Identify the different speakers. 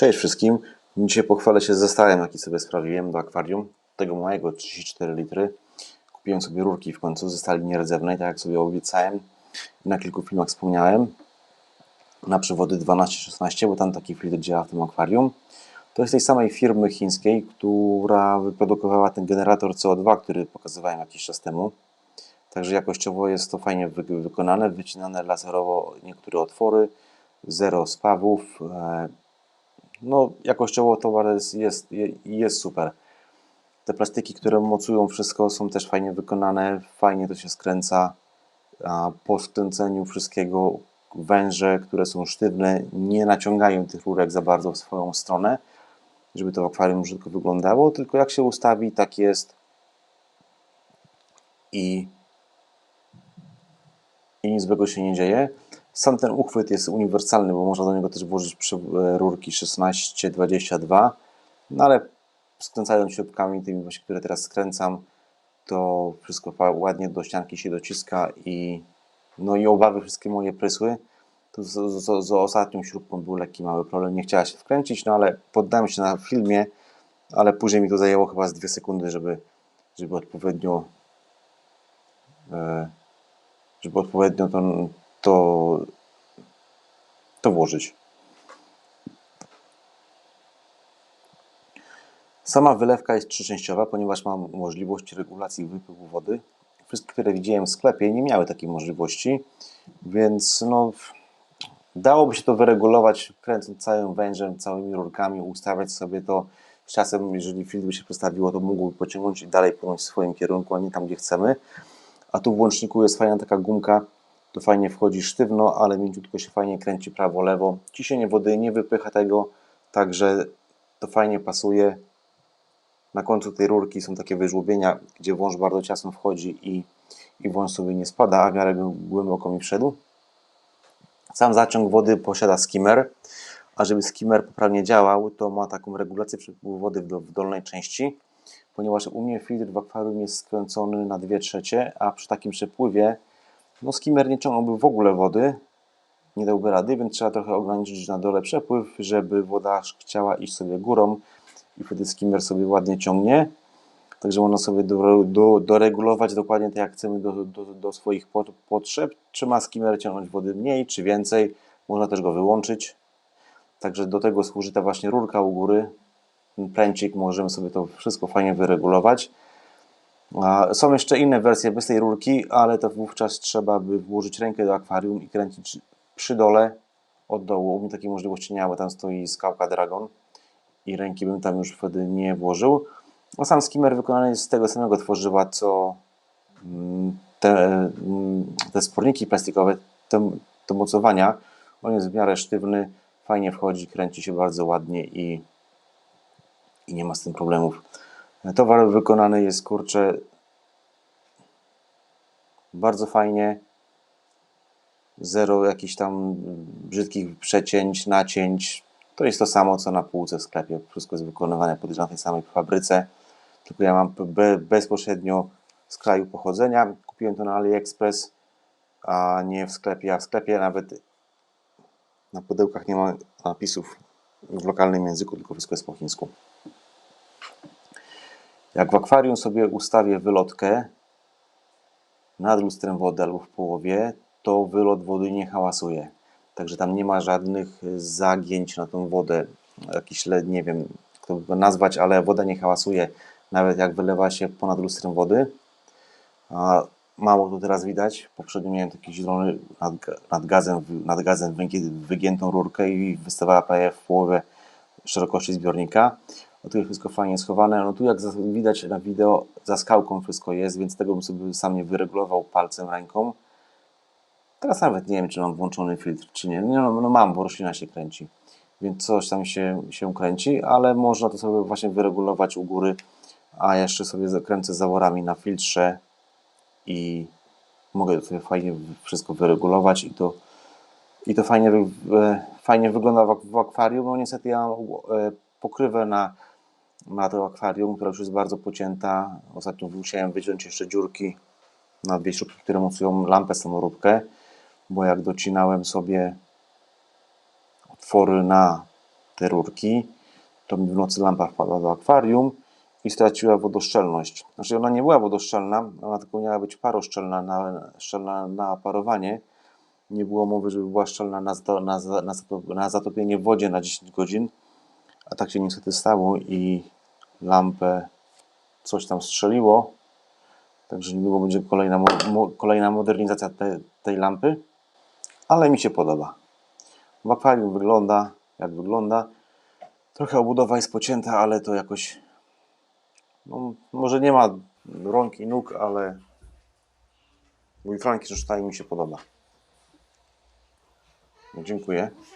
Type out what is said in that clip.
Speaker 1: Cześć wszystkim. Dzisiaj pochwalę się zestawem, jaki sobie sprawiłem do akwarium. Tego małego 34 litry. Kupiłem sobie rurki w końcu ze stali nierdzewnej, tak jak sobie obiecałem. Na kilku filmach wspomniałem. Na przewody 12-16, bo tam taki filtr działa w tym akwarium. To jest tej samej firmy chińskiej, która wyprodukowała ten generator CO2, który pokazywałem jakiś czas temu. Także jakościowo jest to fajnie wy wykonane, wycinane laserowo niektóre otwory, zero spawów. No, jakościowo towar jest, jest, jest super. Te plastiki, które mocują wszystko, są też fajnie wykonane, fajnie to się skręca. A po skręceniu wszystkiego węże, które są sztywne, nie naciągają tych rurek za bardzo w swoją stronę, żeby to akwarium brzydko wyglądało, tylko jak się ustawi, tak jest. I, i nic złego się nie dzieje. Sam ten uchwyt jest uniwersalny, bo można do niego też włożyć e, rurki 16-22, no ale skręcając śrubkami tymi właśnie, które teraz skręcam, to wszystko ładnie do ścianki się dociska i no i obawy wszystkie moje prysły. To z, z, z ostatnią śrubką był lekki mały problem, nie chciała się wkręcić, no ale poddałem się na filmie, ale później mi to zajęło chyba z dwie sekundy, żeby, żeby odpowiednio e, żeby odpowiednio to, to, to włożyć. Sama wylewka jest trzyczęściowa, ponieważ mam możliwość regulacji wypływu wody. Wszystkie, które widziałem w sklepie, nie miały takiej możliwości, więc no, dałoby się to wyregulować, kręcąc całym wężem, całymi rurkami, ustawiać sobie to. Z czasem, jeżeli filtr by się przestawiło, to mógłby pociągnąć i dalej płynąć w swoim kierunku, a nie tam, gdzie chcemy. A tu w łączniku jest fajna taka gumka, to fajnie wchodzi sztywno, ale mięciutko się fajnie kręci prawo-lewo. Ciśnienie wody nie wypycha tego, także to fajnie pasuje. Na końcu tej rurki są takie wyżłobienia, gdzie wąż bardzo ciasno wchodzi i, i wąż sobie nie spada, a w miarę głęboko mi wszedł. Sam zaciąg wody posiada skimmer, a żeby skimmer poprawnie działał, to ma taką regulację przepływu wody w dolnej części, ponieważ u mnie filtr w akwarium jest skręcony na 2 trzecie, a przy takim przepływie no skimmer nie ciągnąłby w ogóle wody, nie dałby rady, więc trzeba trochę ograniczyć na dole przepływ, żeby woda chciała iść sobie górą i wtedy skimmer sobie ładnie ciągnie. Także można sobie do, do, doregulować dokładnie tak jak chcemy do, do, do swoich potrzeb. Czy ma skimmer ciągnąć wody mniej, czy więcej. Można też go wyłączyć. Także do tego służy ta właśnie rurka u góry. Pręcik, możemy sobie to wszystko fajnie wyregulować. Są jeszcze inne wersje bez tej rurki, ale to wówczas trzeba by włożyć rękę do akwarium i kręcić przy dole od dołu. U mnie takiej możliwości nie ma, bo tam stoi skałka Dragon i ręki bym tam już wtedy nie włożył. A sam skimmer wykonany jest z tego samego tworzywa, co mm, te, mm, te sporniki plastikowe, te, te mocowania. On jest w miarę sztywny, fajnie wchodzi, kręci się bardzo ładnie i, i nie ma z tym problemów. Towar wykonany jest, kurczę, bardzo fajnie. Zero jakichś tam brzydkich przecięć, nacięć. To jest to samo, co na półce w sklepie. Wszystko jest wykonywane podejrzewam w tej samej fabryce. Tylko ja mam be, bezpośrednio z kraju pochodzenia. Kupiłem to na AliExpress, a nie w sklepie. A w sklepie nawet na pudełkach nie ma napisów w lokalnym języku, tylko wszystko jest po chińsku. Jak w akwarium sobie ustawię wylotkę nad lustrem wody albo w połowie, to wylot wody nie hałasuje. Także tam nie ma żadnych zagięć na tą wodę. Jakiś, nie wiem, kto by nazwać, ale woda nie hałasuje, nawet jak wylewa się ponad lustrem wody. A mało to teraz widać. Poprzednio miałem taki zielony nad, nad gazem, nad gazem wygiętą rurkę i wystawała prawie w połowie szerokości zbiornika. No tu jest wszystko fajnie schowane. No tu jak widać na wideo za skałką wszystko jest, więc tego bym sobie sam nie wyregulował palcem, ręką. Teraz nawet nie wiem, czy mam włączony filtr, czy nie. No, no mam, bo roślina się kręci. Więc coś tam się, się kręci, ale można to sobie właśnie wyregulować u góry. A jeszcze sobie zakręcę zaworami na filtrze i mogę sobie fajnie wszystko wyregulować i to, i to fajnie, fajnie wygląda w akwarium. No niestety ja mam e, pokrywę na na to akwarium, która już jest bardzo pocięta. Ostatnio musiałem wyciąć jeszcze dziurki na dwie śrubki, które mocują lampę samoróbkę, bo jak docinałem sobie otwory na te rurki, to mi w nocy lampa wpadła do akwarium i straciła wodoszczelność. Znaczy ona nie była wodoszczelna, ona tylko miała być paroszczelna na, szczelna na parowanie. Nie było mowy, żeby była szczelna na, na, na, na zatopienie w wodzie na 10 godzin. A tak się niestety stało i lampę coś tam strzeliło. Także niedługo będzie kolejna, mo, kolejna modernizacja te, tej lampy. Ale mi się podoba. W akwarium wygląda jak wygląda. Trochę obudowa jest pocięta, ale to jakoś. No, może nie ma rąk i nóg, ale mój Frankenstein mi się podoba. No, dziękuję.